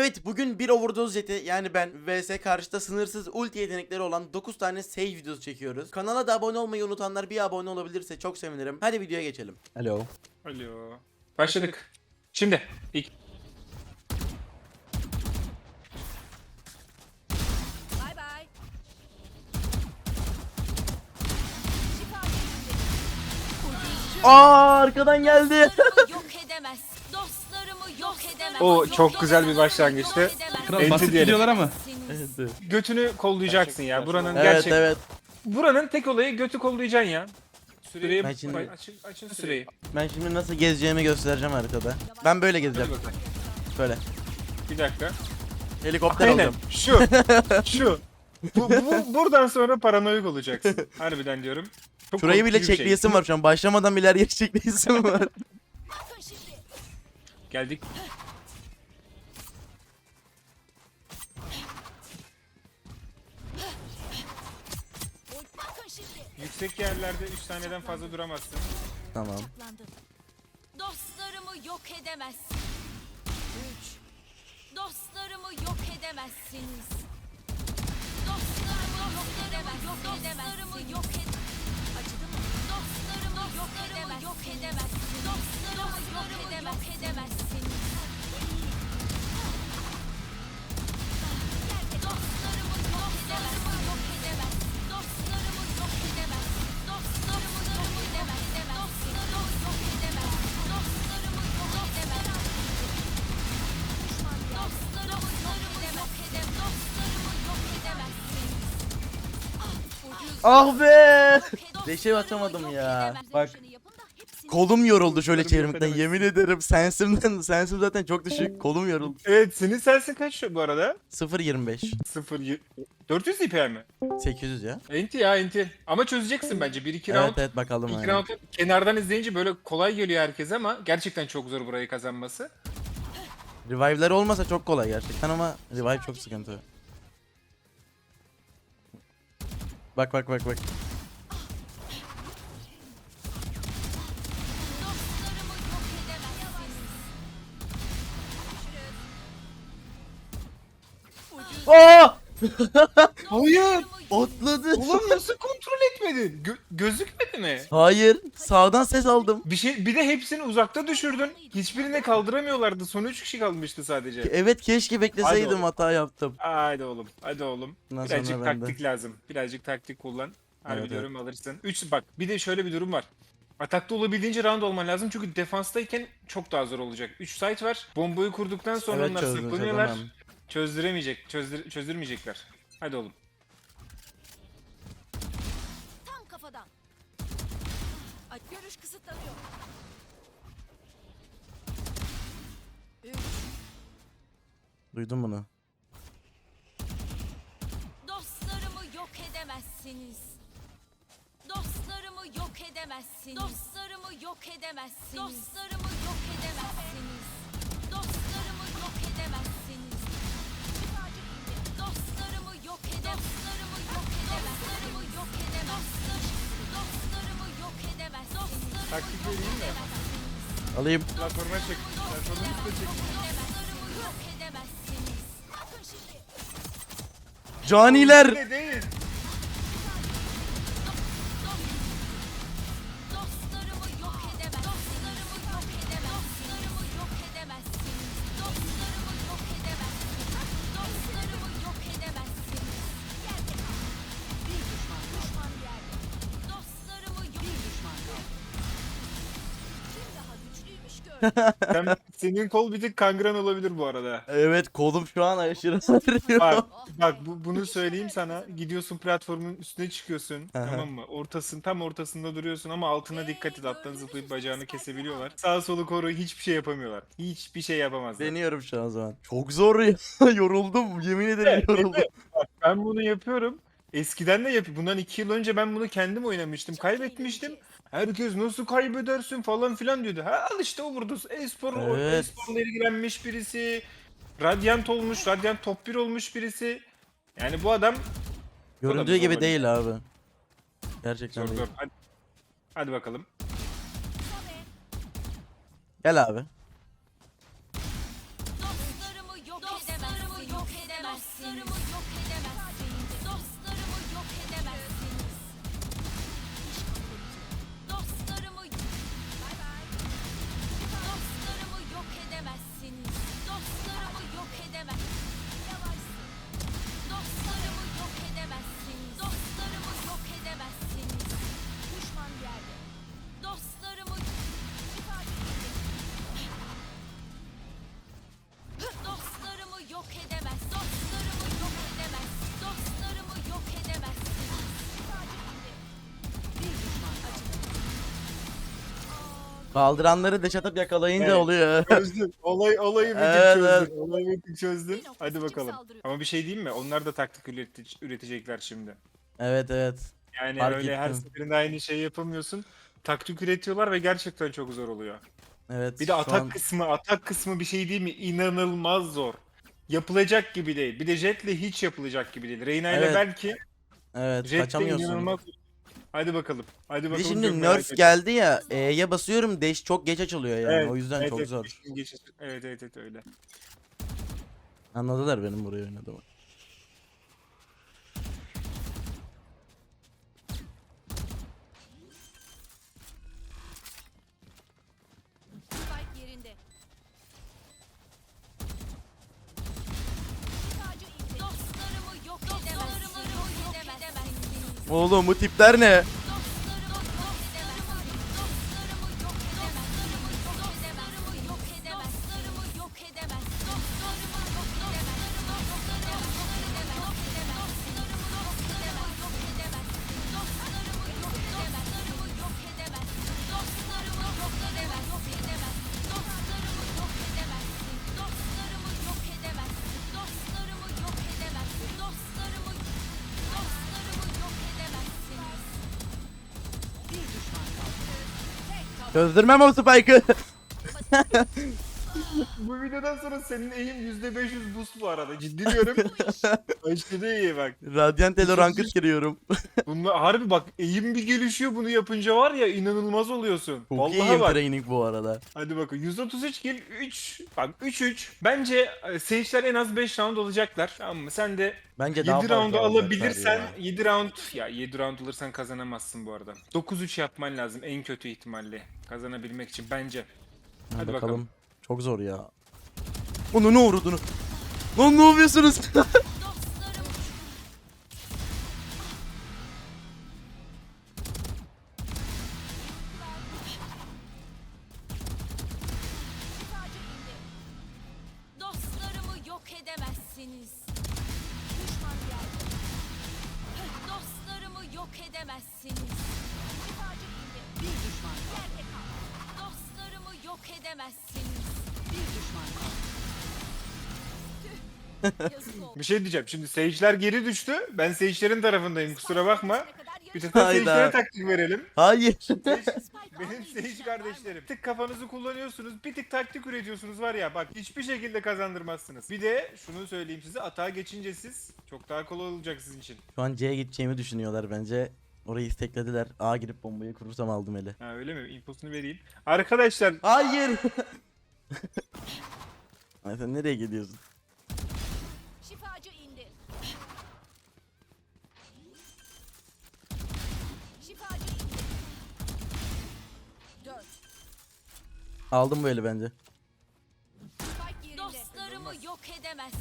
Evet bugün bir overdose jeti yani ben vs karşıda sınırsız ulti yetenekleri olan 9 tane save videosu çekiyoruz. Kanala da abone olmayı unutanlar bir abone olabilirse çok sevinirim. Hadi videoya geçelim. Alo. Alo. Başladık. Şimdi ilk Bay bay. Şifa Aa arkadan geldi. yok O çok güzel bir başlangıçtı. Kral Enti basit diyelim. gidiyorlar ama. Sizsiniz. götünü kollayacaksın ya. Buranın Evet gerçek. evet. Buranın tek olayı götü kollayacaksın ya. Süreyi Ben şimdi- açın, açın süreyi. Ben şimdi nasıl gezeceğimi göstereceğim haritada. Ben böyle Hadi gezeceğim. bakalım. Böyle. Bir dakika. Helikopter Aynen. olacağım. Şu. Şu. Bu, bu, buradan sonra paranoyak olacaksın. Harbiden diyorum. Çok Şurayı bile bir şey. çekleyesim var şu an. Başlamadan bile her yeri çekleyesim var. Geldik. Yüksek yerlerde 3 saniyeden fazla duramazsın. tamam. Dostlarımı yok edemezsin. Üç. Dostlarımı yok edemezsiniz. Dostlarımı yok edemez. Yok Dostlarımı yok ed. Acıdı mı? Dostlarımı yok edemez. Yok edemezsin. Dostlarımı yok edemez. Yok edemezsiniz. Ah be! Leşe atamadım ya. Bak. Kolum yoruldu şöyle çevirmekten. Yemin ederim sensimden sensim zaten çok düşük. Kolum yoruldu. Evet senin sensin kaç şu bu arada? 0.25. 0 y- 400 IPM mi? 800 ya. Enti ya enti. Ama çözeceksin bence. 1-2 Evet round. evet bakalım. İlk aynen. round kenardan izleyince böyle kolay geliyor herkese ama gerçekten çok zor burayı kazanması. Revive'ler olmasa çok kolay gerçekten ama revive çok sıkıntı. Bak bak bak bak. Aa! Hayır. Atladı. Ulan nasıl kontrol etmedin? Gö- gözükmedi mi? Hayır. Sağdan ses aldım. Bir şey bir de hepsini uzakta düşürdün. Hiçbirini kaldıramıyorlardı. Son 3 kişi kalmıştı sadece. Evet keşke Hadi bekleseydim oğlum. hata yaptım. Hadi oğlum. Hadi oğlum. Birazcık sonra ben de. taktik lazım. Birazcık taktik kullan. Harbi Evet, diyorum alırsın. 3 bak bir de şöyle bir durum var. Atakta olabildiğince round olman lazım çünkü defanstayken çok daha zor olacak. 3 site var. Bombayı kurduktan sonra Evet onlar çözdüm çözemem. Çözdüremeyecek. Çözdür çözdürmeyecekler. Hadi oğlum. Kısıtlanıyor. Üç. Duydum bunu. Dostlarımı yok edemezsiniz. Dostlarımı yok edemezsiniz. Dostlarımı yok edemezsiniz. Dostlarımı yok edemezsiniz. Dostlarımı yok edemezsiniz. Dostlarımı yok edemez. Dostlarımı yok edemez. Dostlarımı yok edemez. Taktik vereyim mi? Alayım. Platforma çek. Platforma üstüne çek. Caniler. Değil. Sen, senin kol bir tık kangren olabilir bu arada. Evet kolum şu an aşırı ağrıyor. Bak, bak bu, bunu söyleyeyim sana. Gidiyorsun platformun üstüne çıkıyorsun. Aha. tamam mı? Ortasın tam ortasında duruyorsun ama altına dikkat et. Alttan zıplayıp bacağını kesebiliyorlar. Sağ solu koru hiçbir şey yapamıyorlar. Hiçbir şey yapamazlar. Deniyorum şu an o zaman. Çok zor ya. yoruldum. Yemin ederim yoruldum. Ben bunu yapıyorum. Eskiden de yapıyorum. Bundan iki yıl önce ben bunu kendim oynamıştım. Kaybetmiştim. Herkes nasıl kaybedersin falan filan diyordu. Ha al işte o burada e-spor, Evet. e-sporla ilgilenmiş birisi. Radyant olmuş, Radyant top 1 olmuş birisi. Yani bu adam Göründüğü gibi olabilir. değil abi. Gerçekten zor değil. zor. Hadi, hadi bakalım. Gel abi. Dostlarımı yok edemez. edemezsiniz. Dostlarımı Kaldıranları deş atıp yakalayınca Evet. oluyor. Çözdün. Olay, olayı bir tık Evet, çözdün. evet. Olayı bir tık çözdün. Hadi bakalım. Ama bir şey diyeyim mi? Onlar da taktik üreti- üretecekler şimdi. evet evet. Yani Fark öyle her ettim. seferinde aynı şeyi yapamıyorsun. Taktik üretiyorlar ve gerçekten çok zor oluyor. Evet. Bir de şu atak an- kısmı, atak kısmı bir şey değil mi? İnanılmaz zor. Yapılacak gibi değil. Bir de Jet'le hiç yapılacak gibi değil. Reyna ile Evet. belki Evet Jet'le kaçamıyorsun. inanılmaz. Hadi bakalım. Hadi Bir de bakalım. şimdi merak nerf geldi ya E'ye basıyorum dash çok geç açılıyor yani Evet, o yüzden evet, çok evet, zor. geçişin geçişi. Evet evet evet öyle. Anladılar benim buraya oynadığımı. Oğlum bu tipler ne? Çözdürmem o spike'ı. Bu videodan sonra senin eğim %500 boost bu arada. Ciddi diyorum. Aşırı iyi bak. Radyant Elo Ranked giriyorum. Bunlar harbi bak eğim bir gelişiyor bunu yapınca var ya inanılmaz oluyorsun. Çok Vallahi iyiyim bak. training bu arada. Hadi bakın 133 kill 3 bak 3-3. Bence e, Sage'ler en az 5 round alacaklar. Tamam mı? Sen de Bence 7 daha fazla alacaklar alabilirsen ya. 7 round ya 7 round alırsan kazanamazsın bu arada. 9-3 yapman lazım en kötü ihtimalle kazanabilmek için bence. Ha, Hadi bakalım. bakalım. Çok zor ya. Onu ne uğradığını. Lan ne yapıyorsunuz? Yok edemezsiniz. Bir şey diyeceğim. Şimdi Sage'ler geri düştü. Ben Sage'lerin tarafındayım. Kusura bakma. Bir tek Hayda. Sage'lere taktik verelim. Hayır. Benim Sage kardeşlerim. Bir tık kafanızı kullanıyorsunuz. Bir tık taktik üretiyorsunuz var ya. Bak hiçbir şekilde kazandırmazsınız. Bir de şunu söyleyeyim size. Atağa geçince siz çok daha kolay olacak sizin için. Şu an C'ye gideceğimi düşünüyorlar bence. Orayı isteklediler. A girip bombayı kurursam aldım eli. Ha öyle mi? İnfosunu vereyim. Arkadaşlar Hayır. Ay sen nereye gidiyorsun? Şifacı indi. Şifacı indi. Dört. Aldım bu eli bence. Spike yerinde. Dostlarımı yok edemez.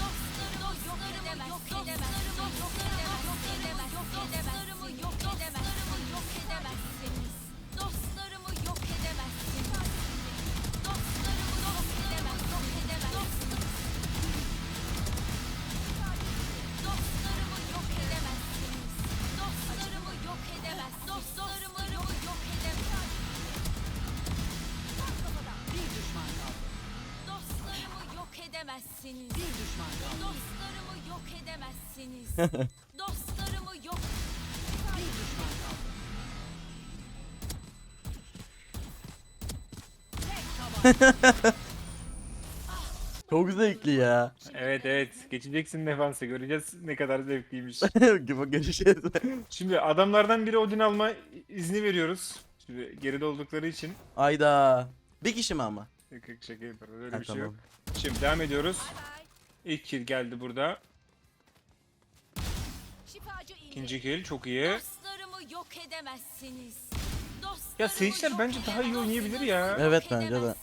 Dostlarımı yok edemez. Yok edemez. Dostlarımı yok edemez. Yok edemez. Dostlarımı yok edemez. Dostlarımı yok edemezsiniz. Edemezsiniz. Bir düşman kaldı. Dostlarımı yok edemezsiniz. Dostlarımı yok. Bir düşman kaldı. Çok zevkli ya. evet evet geçeceksin defansa göreceğiz ne kadar zevkliymiş. Görüşürüz. Şimdi adamlardan biri Odin alma izni veriyoruz. Şimdi geride oldukları için. Ayda. Bir kişi mi ama? Şaka şaka yapıyoruz öyle Ha, bir şey tamam. yok. Şimdi devam ediyoruz. İlk kill geldi burada. Şifacı indi. İkinci kill çok iyi. Dostlarımı yok edemezsiniz. Dostlarımı Ya seyirciler yok bence daha iyi oynayabilir ya. edemezsiniz. Evet Yok bence de. edemezsiniz.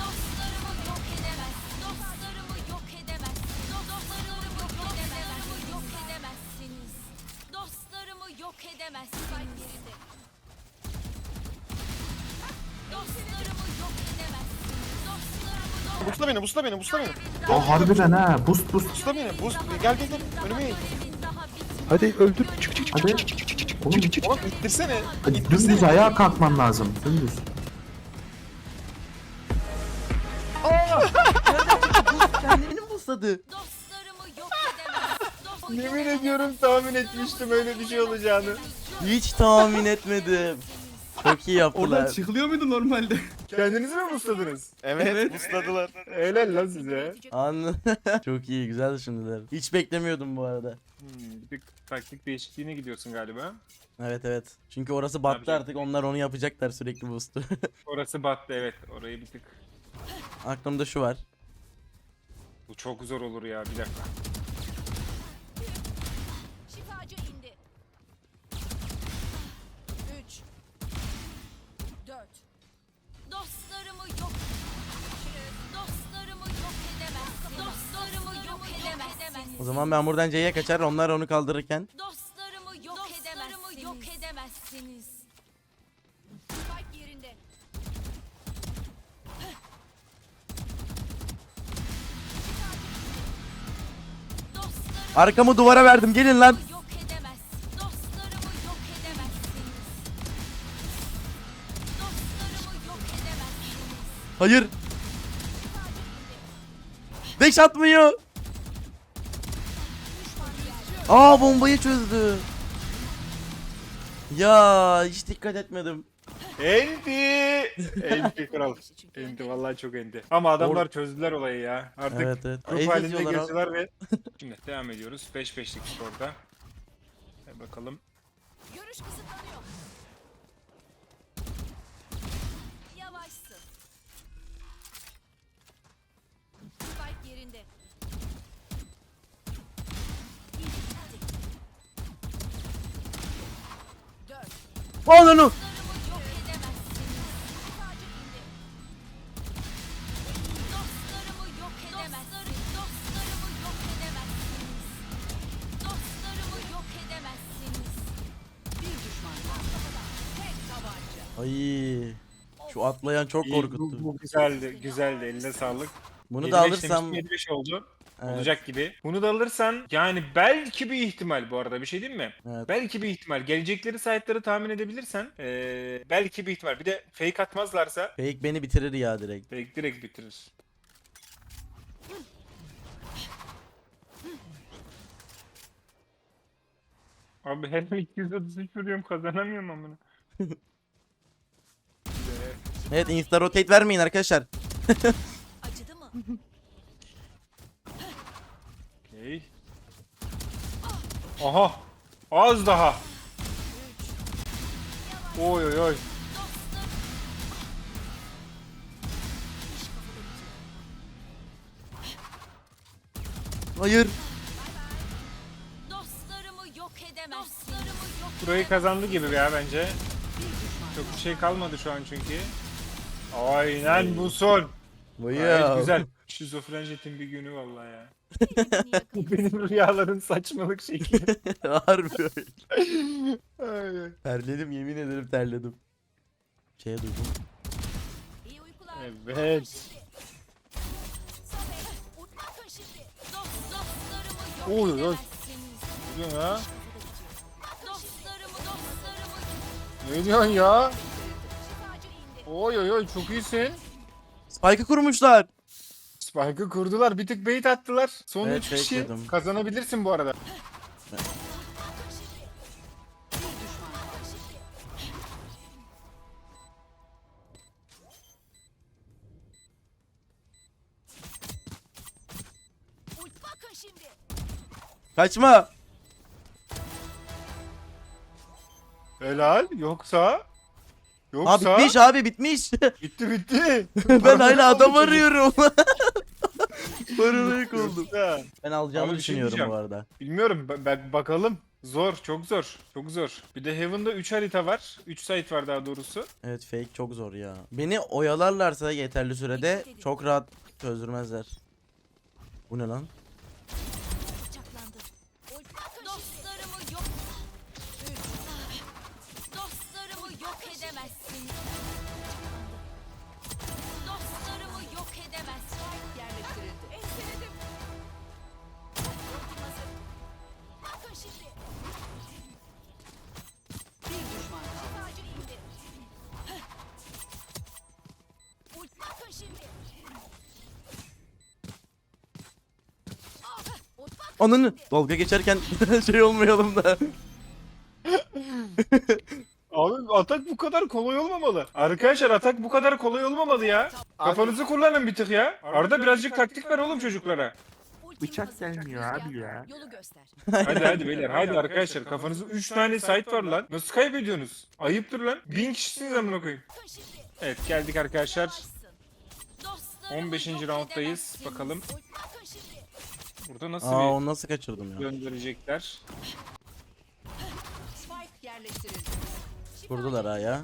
Dostlarımı yok edemezsiniz. Dostlarımı yok edemezsiniz. Dostlarımı yok edemezsiniz. Yok. Dostlarımı yok. Dostlarımı yok yok Busla beni, busla beni, busla beni. Aa harbiden ha. Boost boost. Busla beni, bus. Gel gel gel. Önüme eğil. Hadi öldür. Çık çık çık. Hadi. Oğlum Oğlum ittirsene. hadi dümdüz ayağa kalkman lazım. Dümdüz. Kendini mi busladı? Yemin ediyorum tahmin etmiştim öyle bir şey olacağını. Hiç tahmin etmedim. Çok iyi yaptılar. Oradan çıkılıyor muydu normalde? Kendinizi mi busladınız? Evet, busladılar. Helal lan size. An Çok iyi güzel düşündüler. Hiç beklemiyordum bu arada. Hmm, bir taktik değişikliğine gidiyorsun galiba. Evet evet. Çünkü orası battı Yapacak artık onlar onu yapacaklar sürekli boost'u. Orası battı evet. Orayı bir tık. Aklımda şu var. Bu çok zor olur ya bir dakika. Zaman ben buradan C'ye kaçar onlar onu kaldırırken. Dostlarımı yok edemezsiniz. yok edemezsiniz. Spike yerinde. Dostlarımı Arkamı duvara verdim gelin lan. yok edemezsiniz. Dostlarımı Aa bombayı çözdü. Ya hiç dikkat etmedim. Enti! Enti kral. Enti vallahi çok enti. Ama adamlar çözdüler olayı ya. Artık Evet evet. grup Ez halinde geçiyorlar ve... Şimdi devam ediyoruz. 5-5'lik skorda. Hadi bakalım. Görüş kısıtlanıyor. Tabanca. Ay. Şu atlayan çok korkuttu. Bu, bu güzeldi. Güzeldi. Eline sağlık. Bunu da 7-5 alırsam demiştim, 7-5 oldu. Evet. Olacak gibi. Bunu da alırsan yani belki bir ihtimal bu arada bir şey değil mi? Evet. Belki bir ihtimal. Gelecekleri site'ları tahmin edebilirsen ee, belki bir ihtimal. Bir de fake atmazlarsa fake beni bitirir ya direkt. fake direkt bitirir. Abi her 233 vuruyorum kazanamıyorum amına. Evet insta rotate vermeyin arkadaşlar. Acıdı mı? Aha. Az daha. Oy oy oy. Hayır. Dostlarımı yok yok Burayı kazandı gibi ya bence. Çok bir şey kalmadı şu an çünkü. Aynen bu son. Gayet Bayağı. güzel. Şizofren jetin bir günü vallahi ya. Edemezsiniz. Benim rüyaların saçmalık şekli. Harbi öyle. Aynen. Terledim yemin ederim terledim. Şey duydum. İyi uykular. evet. Bakın şimdi. Dost, dostlarımı yok Oy, oy. edemezsiniz. Ne diyorsun ya? Dostlarımı, dostlarımı Ne diyorsun ya? Oy oy oy çok iyisin. Spike'ı kurmuşlar. Spike'ı kurdular. Bir tık bait attılar. Son Evet, 3 kişi. bekledim. Kazanabilirsin bu arada. Uy, Bakın şimdi. Kaçma. Helal. Yoksa? Aa Yoksa? bitmiş abi bitmiş. Bitti bitti. ben hala adam arıyorum. oldum. Yoksa- Ben alacağımı Abi bir şey düşünüyorum bu diyeceğim. arada. Bilmiyorum ben, ben- bakalım. Zor, çok zor. Çok zor. Bir de Heaven'da 3 harita var. 3 site var daha doğrusu. Evet fake çok zor ya. Beni oyalarlarsa yeterli sürede çok rahat çözdürmezler. Bu ne lan? Ananı dalga geçerken şey olmayalım da. Abi atak bu kadar kolay olmamalı. Arkadaşlar atak bu kadar kolay olmamalı ya. Kafanızı kullanın bir tık ya. Arada birazcık taktik ver oğlum çocuklara. Bıçak gelmiyor abi ya. Yolu göster. Hadi hadi beyler hadi arkadaşlar kafanızı 3 tane site var lan. Nasıl kaybediyorsunuz? Ayıptır lan. 1000 kişisiniz amına koyayım. Evet geldik arkadaşlar. Dostlarımı 15. yok rounddayız. edemezsiniz. Bakalım. Burada nasıl Aa bir onu nasıl kaçırdım ya? gönderecekler? Spike yerleştirildi. Vurdular ha ya.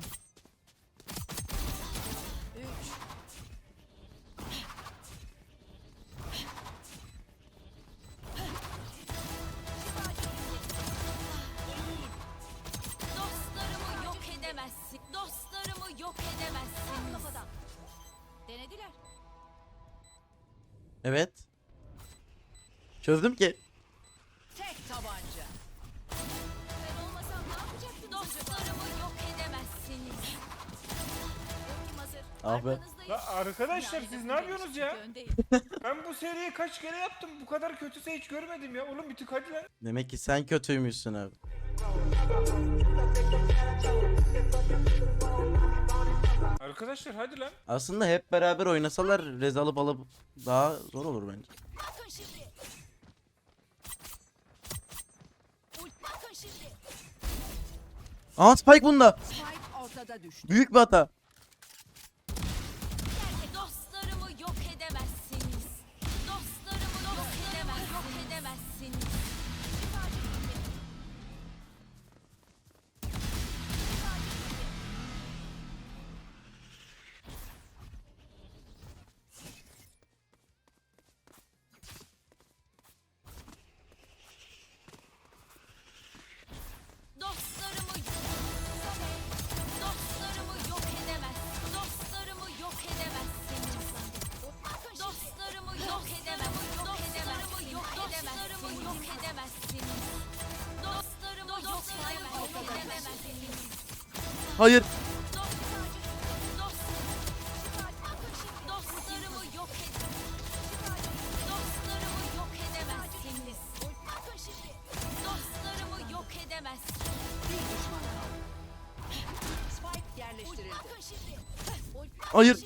Dostlarımı yok edemezsin. Dostlarımı yok edemezsin. Kafadan. Denediler. Evet. Çözdüm ki. Tek tabanca. Ben olmasam ne yapacaktınız Dostlarımı yok edemezsiniz. Ultim hazır. Ah be. Arkanızdayım. La arkadaşlar siz ne yapıyorsunuz ya? Öndeyim. Ben bu seriyi kaç kere yaptım. Bu kadar kötüse hiç görmedim ya. Oğlum bir tık hadi lan. Demek ki sen kötüymüşsün abi. Arkadaşlar hadi lan. Aslında hep beraber oynasalar rez alıp alıp daha zor olur bence. Bakın şimdi. Ult bakın şimdi. Aa Spike bunda. Büyük bir hata. Dostlarımı yok edemezsiniz. Dostlarımı yok edemezsiniz. Hayır. Kaldı.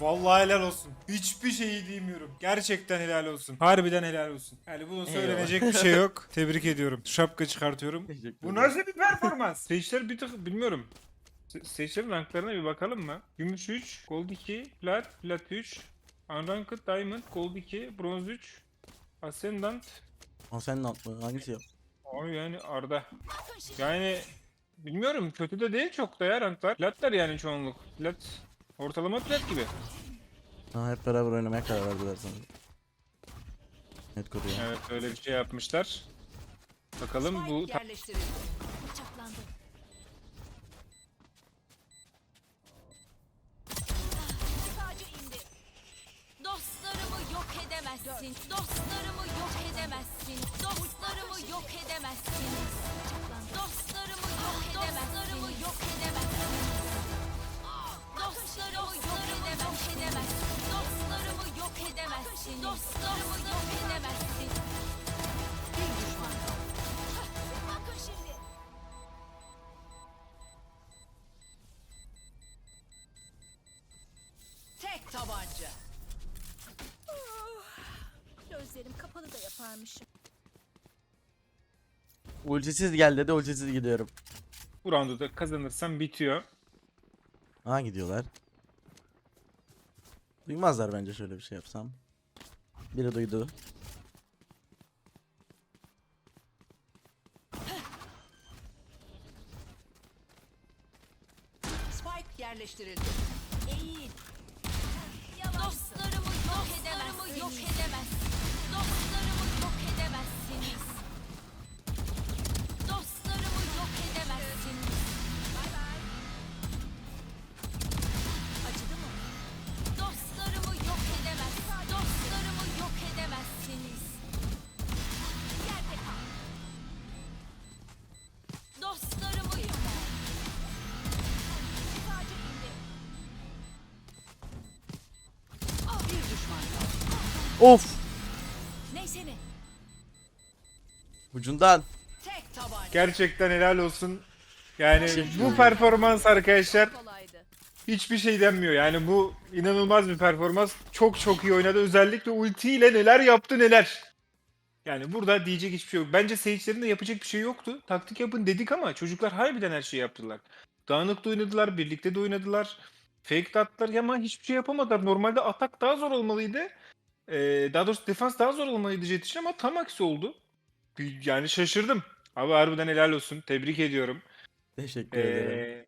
Vallahi helal olsun. Hiçbir şeyi diyemiyorum. Gerçekten helal olsun. Harbiden helal olsun. Yani bunun söylenecek bir şey yok. Tebrik ediyorum. Şapka çıkartıyorum. Bu nasıl bir performans? Stage'ler bir tık bilmiyorum. S- Stage'lerin ranklarına bir bakalım mı? Gümüş 3, Gold 2, Plat, Plat 3, Unranked Diamond, Gold 2, Bronze 3, Ascendant. Aa sen ne yaptın? Hangisi yap? Abi yani Arda. Yani bilmiyorum kötü de değil çok da ya ranklar. Platlar yani çoğunluk. Plat ortalama plat gibi. Ha hep beraber oynamaya karar verdiler sanırım. Net koruyor. Evet öyle bir şey yapmışlar. Bakalım bu Spike yerleştirildi. Bıçaklandı. Şifacı indi. Dostlarımı yok edemezsin. Dostlarımı yok edemezsin. Dostlarımı yok edemezsiniz. Ultisiz gel dedi ultisiz gidiyorum. Bu roundu da kazanırsam bitiyor. Ha gidiyorlar. Duymazlar bence şöyle bir şey yapsam. Biri duydu. Spike yerleştirildi. Eğil. Dostlarımı yok edemezsiniz. Yok edemezsiniz. Dostlarımı yok edemezsiniz. Of! Neyse ne? Ucundan. Tek tabanca. Gerçekten helal olsun. Yani Teşekkür bu ederim. performans arkadaşlar Kolaydı. hiçbir şey denmiyor. Yani bu inanılmaz bir performans. Çok çok iyi oynadı. Özellikle ultiyle neler yaptı neler. Yani burada diyecek hiçbir şey yok. Bence seyircilerin de yapacak bir şey yoktu. Taktik yapın dedik ama çocuklar harbiden her şeyi yaptılar. Dağınık da oynadılar, birlikte de oynadılar. Fake de attılar ama hiçbir şey yapamadılar. Normalde atak daha zor olmalıydı. Ee, daha doğrusu defans daha zor olmalıydı Jet için ama tam aksi oldu. Yani şaşırdım. Abi harbiden helal olsun. Tebrik ediyorum. Teşekkür ederim. Ee,